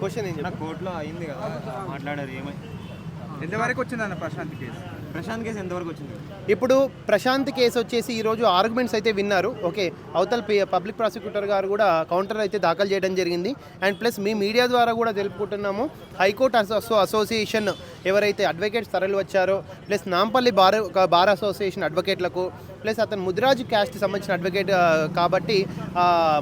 Question ఏం కోర్టులో అయింది కదా మాట్లాడారు ఏమై? ఎంతవరకు వచ్చిందన్న ప్రశాంత్ కేసు? ప్రశాంత్ కేసు ఎంతవరకు వచ్చింది? ఇప్పుడు ప్రశాంత్ కేసు వచ్చేసి ఈరోజు ఆర్గ్యుమెంట్స్ అయితే విన్నారు. ఓకే అవతల పి- పబ్లిక్ ప్రాసిక్యూటర్ గారు కూడా కౌంటర్ అయితే దాఖలు చేయడం జరిగింది. అండ్ ప్లస్ మీ మీడియా ద్వారా కూడా తెలుపుకుంటున్నాము హైకోర్టు అసో అసోసియేషన్ ఎవరైతే అడ్వకేట్స్ తరలి వచ్చారో plus Nampally bar bar association అడ్వకేట్లకు plus అతను ముద్రాజు క్యాస్ట్ సంబంధించిన అడ్వకేట్ కాబట్టి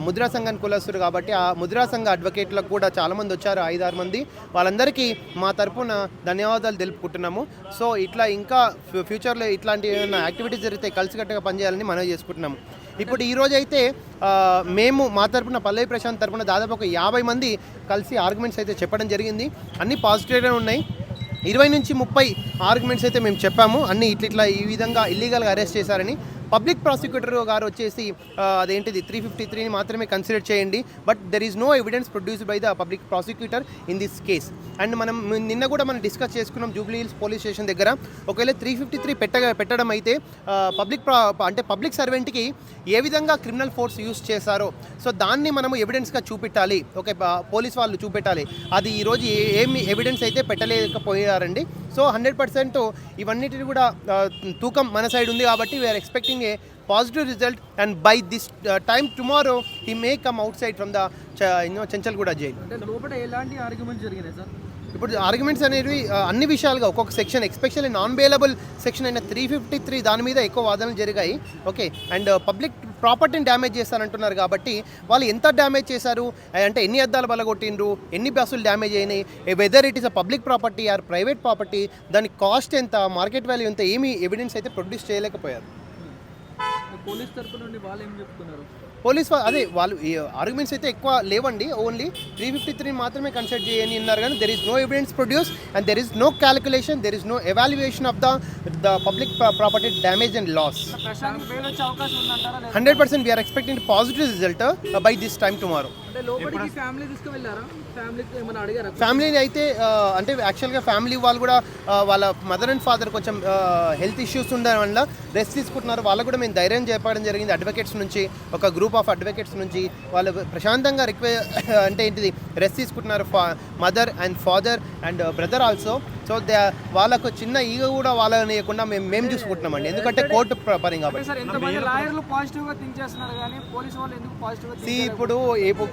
ముద్రా సంఘానికి కులస్తుడు కాబట్టి ఆ ముద్రా సంఘ అడ్వకేట్లకు కూడా చాలామంది వచ్చారు ఐదారు మంది. వాళ్ళందరికీ మా తరపున ధన్యవాదాలు తెలుపుకుంటున్నాము. సో ఇట్లా ఇంకా ఫ్యూచర్లో ఇట్లాంటి ఏమైనా యాక్టివిటీస్ జరిగితే కలిసికట్టుగా పనిచేయాలని మనవి చేసుకుంటున్నాము. ఇప్పుడు ఈ రోజు అయితే మేము మా తరపున పల్లవి ప్రశాంత్ తరపున దాదాపు ఒక యాభై మంది కలిసి ఆర్గ్యుమెంట్స్ అయితే చెప్పడం జరిగింది. అన్నీ పాజిటివ్గానే ఉన్నాయి. ఇరవై నుంచి ముప్పై ఆర్గ్యుమెంట్స్ అయితే మేము చెప్పాము. అన్ని ఇట్లా ఇట్లా ఈ విధంగా ఇల్లీగల్గా అరెస్ట్ చేశారని పబ్లిక్ ప్రాసిక్యూటర్ గారు వచ్చేసి అదేంటిది త్రీ ఫిఫ్టీ త్రీని మాత్రమే కన్సిడర్ చేయండి. But there is no evidence produced by the public prosecutor in this case and మనం నిన్న కూడా మనం డిస్కస్ చేసుకున్నాం జూబ్లీ హిల్స్ పోలీస్ స్టేషన్ దగ్గర. ఒకవేళ త్రీ ఫిఫ్టీ త్రీ పెట్టగా పెట్టడం అయితే పబ్లిక్ అంటే పబ్లిక్ సర్వెంట్కి ఏ విధంగా క్రిమినల్ ఫోర్స్ యూస్ చేశారో. సో దాన్ని మనము ఎవిడెన్స్గా చూపెట్టాలి. ఓకే పోలీస్ వాళ్ళు చూపెట్టాలి. అది ఈరోజు ఏమి ఎవిడెన్స్ అయితే పెట్టలేకపోయారండి. సో హండ్రెడ్ పర్సెంట్ ఇవన్నిటిని కూడా తూకం మన సైడ్ ఉంది కాబట్టి we're expecting a positive result and by this time tomorrow he may come outside from the you know Chanchalguda jail లోపల ఎలాంటి ఆర్గ్యుమెంట్ జరిగినాయి సార్? ఇప్పుడు ఆర్గ్యుమెంట్స్ అనేవి అన్ని విషయాలుగా ఒక్కొక్క section especially non bailable section అయిన త్రీ ఫిఫ్టీ త్రీ దాని మీద ఎక్కువ వాదనలు జరిగాయి. ఓకే అండ్ పబ్లిక్ ప్రాపర్టీని డ్యామేజ్ చేస్తారంటున్నారు కాబట్టి వాళ్ళు ఎంత డ్యామేజ్ చేశారు? అంటే ఎన్ని అద్దాలు బలగొట్టిండ్రు ఎన్ని బస్సులు డ్యామేజ్ అయినాయి? Whether it is a public property or private property దాని కాస్ట్ ఎంత? మార్కెట్ వాల్యూ ఎంత? ఏమీ ఎవిడెన్స్ అయితే ప్రొడ్యూస్ చేయలేకపోయారు. పోలీస్ తరపు నుండి వాళ్ళు ఏం చెప్తున్నారు? పోలీస్ అదే వాళ్ళు ఆర్గ్యుమెంట్స్ అయితే ఎక్కువ లేవండి ఓన్లీ త్రీ ఫిఫ్టీ త్రీ మాత్రమే కన్సిడర్ చేయని అన్నారు కానీ there is no evidence produce and there is no calculation there is no evaluation of the the public property damage and loss? Hundred percent we're expecting positive result by this time tomorrow ఫ్యామిలీని అయితే అంటే యాక్చువల్గా family వాళ్ళు కూడా వాళ్ళ mother and father కొంచెం health issues ఉండడం వల్ల రెస్ట్ తీసుకుంటున్నారు. వాళ్ళకు కూడా మేము ధైర్యం చెప్పడం జరిగింది. అడ్వకేట్స్ నుంచి ఒక గ్రూప్ ఆఫ్ అడ్వకేట్స్ నుంచి వాళ్ళు ప్రశాంతంగా రిక్వె అంటే ఏంటిది రెస్ట్ తీసుకుంటున్నారు. Mother and father and brother also so they వాళ్ళకు చిన్న ఈగ కూడా వాళ్ళని ఇవ్వకుండా మేము మేము చూసుకుంటున్నామండి. ఎందుకంటే కోర్టు ప- పని కాబట్టి. వాళ్ళు ఇప్పుడు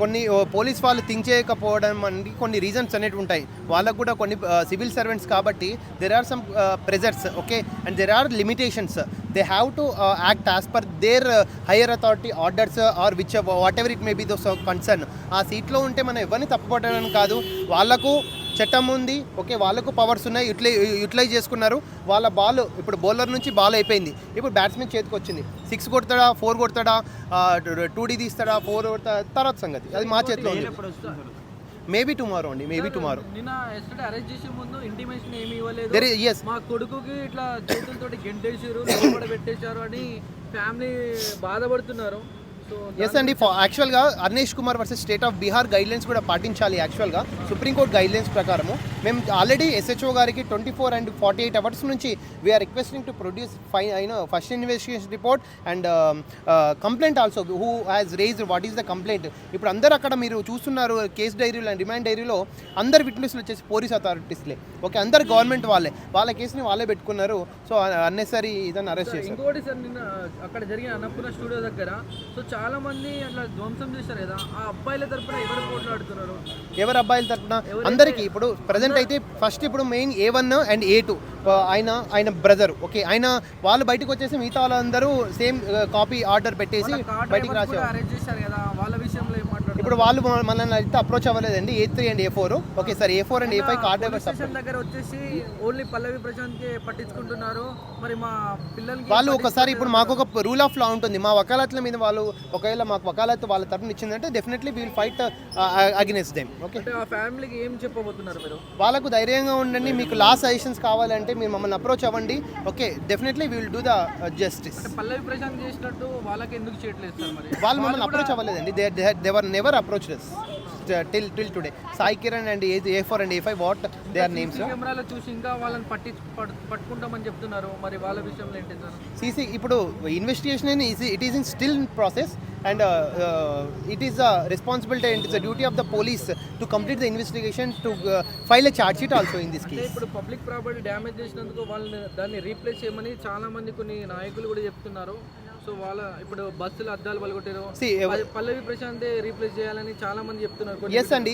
కొన్ని పోలీస్ వాళ్ళు థింక్ చేయకపోవడం అనేది కొన్ని రీజన్స్ అనేవి ఉంటాయి. వాళ్ళకు కూడా కొన్ని సివిల్ సర్వెంట్స్ కాబట్టి there are some pressures okay and there are limitations they have to act as per their higher authority orders or which whatever it may be those concern ఆ సీట్లో ఉంటే మనం ఎవరిని తప్పుపట్టడం కాదు. వాళ్ళకు చట్టం ఉంది ఓకే వాళ్ళకు పవర్స్ ఉన్నాయి యూటిలై యూటిలైజ్ చేసుకున్నారు. వాళ్ళ బాల్ ఇప్పుడు బౌలర్ నుంచి బాల్ అయిపోయింది. ఇప్పుడు బ్యాట్స్మెన్ చేతికి వచ్చింది. సిక్స్ కొడతాడా ఫోర్ కొడతాడా టూ డీ తీస్తాడా ఫోర్ కొడతాడా తర్వాత సంగతి. అది మా చేతిలో ఉంది. మేబీ టుమారో అండి మేబీ టుమారో నిన్న ఎస్టర్డే అరెస్ట్ చేసే ముందు ఇంటిమేషన్ ఏమి ఇవ్వలేదు. ఎస్ మా కొడుకుకి ఇట్లా చేతులతోటి గెంటేసారు పెట్టేశారు అని ఫ్యామిలీ బాధపడుతున్నారు. ఎస్ అండి. యాక్చువల్గా Arnesh Kumar versus state of Bihar guidelines కూడా పాటించాలి యాక్చువల్గా సుప్రీంకోర్టు గైడ్లైన్స్ ప్రకారము. మేము ఆల్రెడీ ఎస్హెచ్ఓ గారికి twenty four and forty eight hours నుంచి వీఆర్ రిక్వెస్టింగ్ టు ప్రొడ్యూస్ ఫై అయిన first investigation report and complaint also who has raised what is the complaint ఇప్పుడు అందరు అక్కడ మీరు చూస్తున్నారు కేస్ డైరీలో అండ్ రిమాండ్ డైరీలో అందరు విట్నెస్లు వచ్చేసి పోలీస్ అథారిటీస్లే ఓకే అందరు గవర్నమెంట్ వాళ్ళే. వాళ్ళ కేసుని వాళ్ళే పెట్టుకున్నారు. సో అన్నెసరీ ఇదని అరెస్ట్ చేశారు. ఇంకోటి సార్ నిన్న అక్కడ జరిగిన అన్నపూర్ణ స్టూడియో దగ్గర సో చాలా మంది అట్లా ధ్వంసం చేశారు కదా ఆ అబ్బాయిల తరపున ఎవరు పోట్లాడుతున్నారు ఎవరు అబ్బాయిల తరపున? అందరికీ ఇప్పుడు ప్రజెంట్ అయితే ఫస్ట్ ఇప్పుడు main A one and A two ఆయన ఆయన బ్రదర్ ఓకే ఆయన వాళ్ళు బయటకు వచ్చేసి మిగతా వాళ్ళందరూ సేమ్ కాపీ ఆర్డర్ పెట్టేసి బయటికి అరెస్ట్ చేశారు కదా వాళ్ళ విషయంలో ఏం మాట్లాడుతున్నారు ఇప్పుడు వాళ్ళు మన- మనల్ని అయితే అప్రోచ్ అవ్వలేదండి. A three and A four okay sir A four and A five car station దగ్గర వచ్చేసి ఓన్లీ పల్లవి ప్రశాంత్కి పట్టించుకుంటున్నారు. మరి మా పిల్లలకి వాళ్ళు ఒకసారి ఇప్పుడు మాకు ఒక రూల్ ఆఫ్ లా ఉంటుంది. మా వకాలత్ల మీద వాళ్ళు ఒకవేళ మాకు వకాలత్ వాళ్ళ తరపున ఇచ్చిందంటే definitely we'll fight against them okay ఫ్యామిలీకి ఏం చెప్పబోతున్నారు మీరు? వాళ్ళకు ధైర్యంగా ఉండండి. మీకు లా సజెషన్స్ కావాలంటే మీరు మమ్మల్ని అప్రోచ్ అవ్వండి. Okay definitely will do the justice అంటే పల్లవి ప్రశాంత్ చేసినట్టు వాళ్ళకి ఎందుకు చేయట్లేదు వాళ్ళు మమ్మల్ని అప్రోచ్ అవ్వలేదండి. They they were never approach us till till today Sai Kiran and A A four and A five what they are names కెమెరాలో చూసి ఇంకా వాళ్ళని పట్టి పట్- పట్టుకుంటామని చెప్తున్నారు. మరి వాళ్ళ విషయంలో ఏంటి సార్? సీసీ ఇప్పుడు investigation it is in still process and it responsibility and it's the duty of the police to complete the investigation to file a charge sheet also in this అంటే కేస్ ఇప్పుడు public property damage చేసినందుకు వాళ్ళని దాన్ని replace చేయమని చాలా మంది కొన్ని నాయకులు కూడా చెప్తున్నారు. సో వాళ్ళ ఇప్పుడు బస్సులు అద్దాలు పలుకుంటారు పల్లవి ప్రశాంత్ రీప్లేస్ చేయాలని చాలా మంది చెప్తున్నారు ఎస్ అండి.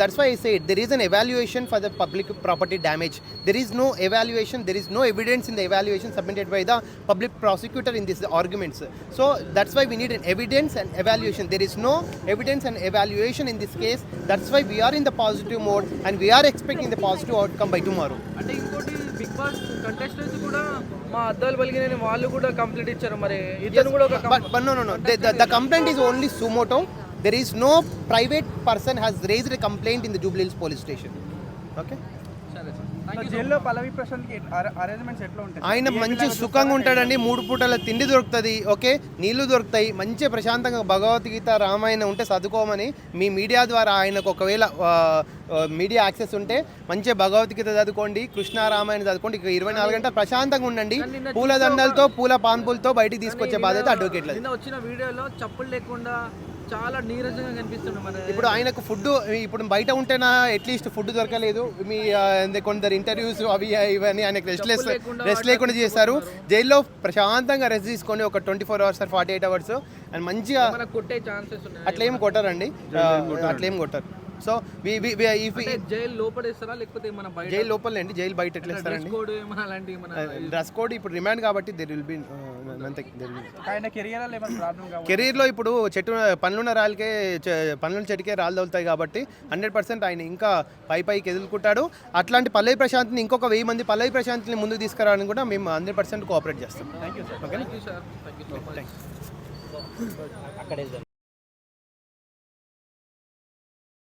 That's why side there evaluation for the public property damage there is no evaluation there is no evidence in the evaluation submitted by the public prosecutor in this arguments so that's why we need an evidence and evaluation there is no evidence and evaluation in this case that's why we're in the positive mode and we're expecting the positive outcome by tomorrow అంటే ఇంకోటి big boss contestants కూడా complaint is only suo motu there no private person has raised complaint in the Jubilee police station okay జైల్లో Pallavi ప్రశాంత్కి arrangements ఎట్లా ఉంటాయి? ఆయన మంచి సుఖంగా ఉంటాడండి. మూడు పూటల తిండి దొరుకుతుంది ఓకే? నీళ్ళు దొరుకుతాయి. మంచి ప్రశాంతంగా భగవద్గీత రామాయణం ఉంటే చదువుకోమని మీ మీడియా ద్వారా ఆయనకు ఒకవేళ మీడియా యాక్సెస్ ఉంటే మంచిగా భగవద్గీత చదువుకోండి కృష్ణ రామాయణం చదువుకోండి. ఇక ఇరవై నాలుగు గంటలు ప్రశాంతంగా ఉండండి. పూల దండలతో పూల పాన్పులతో బయటికి తీసుకొచ్చే బాధ్యత అడ్వకేట్లది వచ్చిన వీడియోలో చప్పులు లేకుండా చాలా నీరసంగా కనిపిస్తుంది మన ఇప్పుడు ఆయనకు ఫుడ్ ఇప్పుడు బయట ఉంటేనా అట్లీస్ట్ ఫుడ్ దొరకలేదు. మీ కొందరు ఇంటర్వ్యూస్ అవి ఇవన్నీ ఆయనకు రెస్ట్ లెస్ రెస్ట్ లేకుండా చేశారు. జైల్లో ప్రశాంతంగా రెస్ట్ తీసుకొని ఒక twenty four hours forty eight hours and మంచిగా మనకు కొట్టే ఛాన్సెస్ ఉన్నాయి? అట్లా ఏం కొట్టారండి? అట్లా ఏం కొట్టారు. సో జైలు లోపడేస్తారా లేకపోతే మన బయట? జైలు లోపల అండి జైలు బయట ఎట్లా ఇస్తారండి డ్రెస్ కోడ్ ఇప్పుడు రిమాండ్ కాబట్టి దెర్ విల్ బి కెరీర్లో ఇప్పుడు చెట్టు పనులున్న రాళ్ళకే పనుల చెట్టుకే రాళ్ళు తగులుతాయి కాబట్టి హండ్రెడ్ పర్సెంట్ ఆయన ఇంకా పై పైకి ఎదుర్కొంటాడు. అట్లాంటి పల్లవి ప్రశాంత్ని ఇంకొక వెయ్యి మంది పల్లవి ప్రశాంత్ని ముందుకు తీసుకురావడానికి కూడా మేము హండ్రెడ్ పర్సెంట్ కోఆపరేట్ చేస్తాం. థ్యాంక్